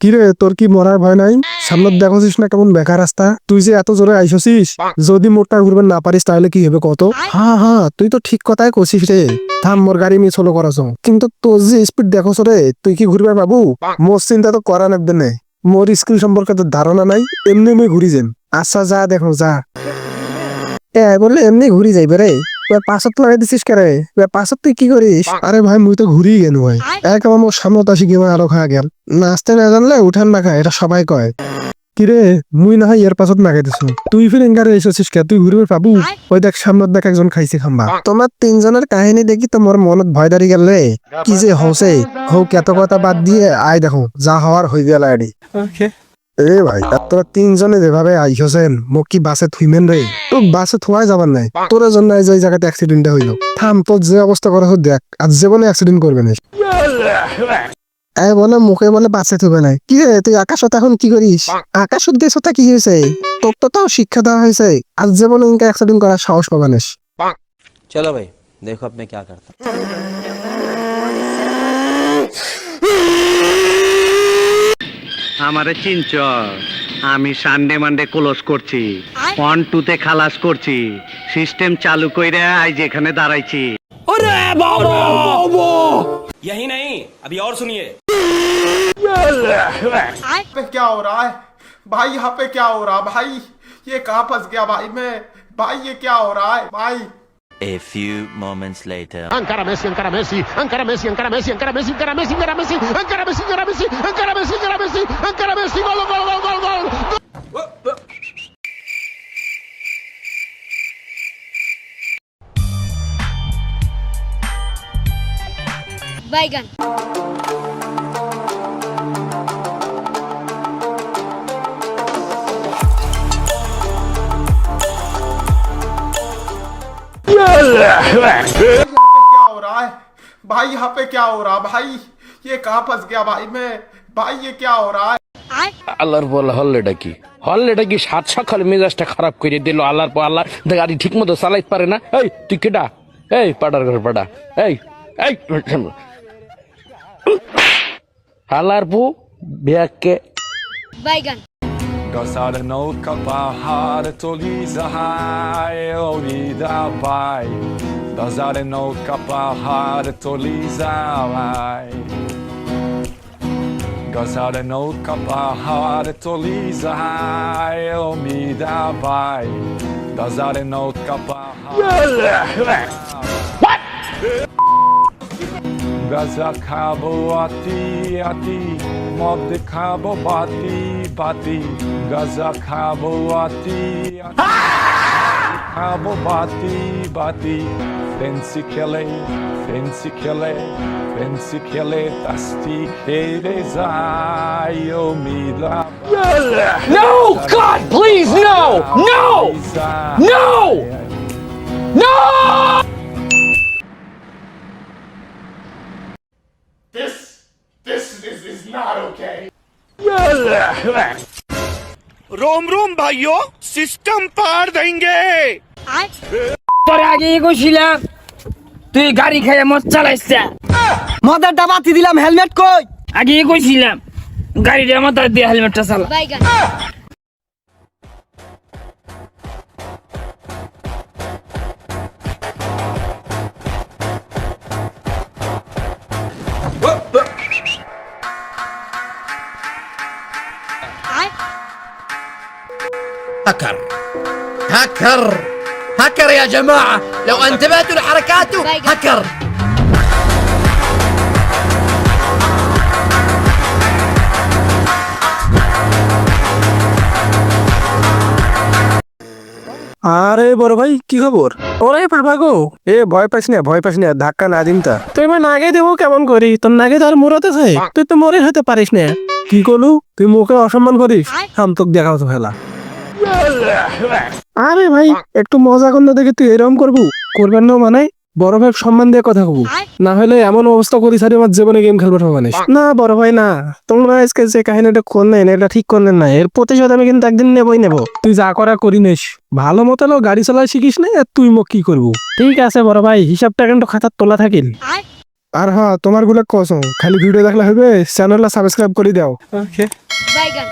কিরে, তোর কি মরার ভয় নাই? সামনে দেখছিস না কেমন বেকার রাস্তা? তুই যে এত জোরে আইসছিস যদি মোটটা ঘুরবে না পারিস, তাহলে কি হবে কত? হ্যাঁ হ্যাঁ তুই তো ঠিক কথাই কছিস রে। থাম, মোর গাড়ি মিস হলো করাছ কিন্তু তোর যে স্পিড দেখছ রে, তুই কি ঘুরবে বাবু? মোর চিন্তা তো করা নেবে না মোর স্কিল সম্পর্কে তো ধারণা নাই, এমনি এমনি ঘুরি যান আচ্ছা যা, দেখো, যা। এ, বললে এমনি ঘুরি যাইবে রে। পাঁচত লাগাই দিছিস কে রে পাঁচত তুই কি করিস আরে ভাই, মুই তো ঘুরি গেল ভাই। এক আমার মোর সামনত আসি গিয়ে আরও খাওয়া গেল। নাচতে না জানলে উঠান না খায় এটা সবাই কয়। কিরে মুই না হয় এর পাছত নাগাই দিছো। তুই ফির এঙ্গারে এসেছিস কে? তুই ঘুরবে পাবু? ওই দেখ, সামনত দেখ একজন খাইছে খাম্বা। তোমার তিনজনের কাহিনী দেখি তো মোর মনত ভয় দাঁড়ি গেল রে কি যে হসে হৌ কেত কথা বাদ দিয়ে। আয় দেখো, যা হওয়ার হয়ে গেল আইডি এ ভাই তোরা তিনজনে যেভাবে আইসেন মোক কি বাসে থুইমেন রে? তো বাসে থোয়াই যাবার নাই। তোর জন্য যে জায়গাতে অ্যাক্সিডেন্টটা হইল থাম তোর যে অবস্থা করা দেখ আর জীবনে অ্যাক্সিডেন্ট করবে না? এ বলে মুখে বলে বাসে থুবে নাই। কি রে তুই আকাশত এখন কি করিস আকাশ গেছ তা কি হয়েছে তোর তো তাও শিক্ষা দেওয়া হয়েছে আর জীবনে ইনকা অ্যাক্সিডেন্ট করার সাহস পাবানেস চলো ভাই, দেখো আপনি কি করতে আমারে চিনচ আমি সানডে মানডে ক্লোজ করছি অন টুতে খালাস করছি সিস্টেম চালু কইরা আজ এখানে দাঁড়াইছি ওরে বাবা यही नहीं अभी और सुनिए पे क्या हो रहा है भाई यहाँ पे क्या हो रहा है भाई ये कहाँ फंस गया भाई मैं भाई ये क्या हो रहा है भाई A few moments later. Ankara Messi, Ankara Messi, Ankara Messi, Ankara Messi, Ankara Messi, Ankara Messi, Ankara Messi, Ankara Messi. बैगन यहाँ पे क्या हो रहा है भाई यहाँ पे क्या हो रहा है भाई ये कहाँ फंस गया भाई मैं भाई ये क्या हो रहा है আল্লাহর বল হল্লেটা কি হল্লেটা কি সাত সকাল মেজাজটা খারাপ করে দিল আল্লাহর পর আল্লাহ গাড়ি ঠিক মতো চালাইতে পারে না এই তুই কেডা এই পাড়ার ঘর পাড়া এই এই Hallo বিয়াককে বাইগান Das had een kapa had tolise hij ook niet daarbij. Dat had een ook had tolise hij. Dat had een ook to hij ook niet daarbij. Dat Gaza খাবো আতি আতি মদ খাবো বাতি বাতি গাজা খাবো আতি আতি খাবো বাতি বাতি ফেন্সি খেলে ফেন্সি খেলে ফেন্সি খেলে তাস্তি খেলে যায় ও মিলা No, God, please, no, no, no, no! रोम रोम भाइयों सिस्टम पार देंगे পরে আগে কইছিলাম তুই গাড়ি খেয়ে মদ চালাইছ মদারটা বাতি দিলাম হেলমেট কই আগে কইছিলাম গাড়িটা মাথায় দিয়ে হেলমেটটা চালা هاكر. هاكر. هاكر يا جماعة. لو انتبهتوا لحركاته هاكر. আরে বড় ভাই কি খবর? ওরাই পারবা গো। এ ভয় পাইস না ভয় পাইস না ধাক্কা না দিন তা। তুই আমার নাগে দেব কেমন করি? তোর নাগে তো আর মরাতে তুই তো মরে হতে পারিস না। কি করলু তুই মুখে অসম্মান করিস? হাম তোকে দেখাও তো ফেলা আরে ভাই একটু মজা কর না দেখে তুই এরকম করবু? করবেন না মানে? বড় ভাই সম্মান দিয়ে কথা কবু। না হলে এমন অবস্থা করি সারি আমার জীবনে গেম খেলবার হবে না না বড় ভাই না। তোমরা আজকে যে কাহিনীটা করলেন এটা ঠিক করলেন না। এর প্রতিশোধ আমি কিন্তু একদিন নেবই নেব। তুই যা করা করি নিস ভালো মতো গাড়ি চালা শিখিস না আর তুই মোক কি করব? ঠিক আছে বড় ভাই হিসাবটা কিন্তু খাতার তোলা থাকিল। আর হ্যাঁ তোমারগুলো কসম খালি ভিডিও দেখলে হবে চ্যানেলটা সাবস্ক্রাইব করে দাও। বাইগান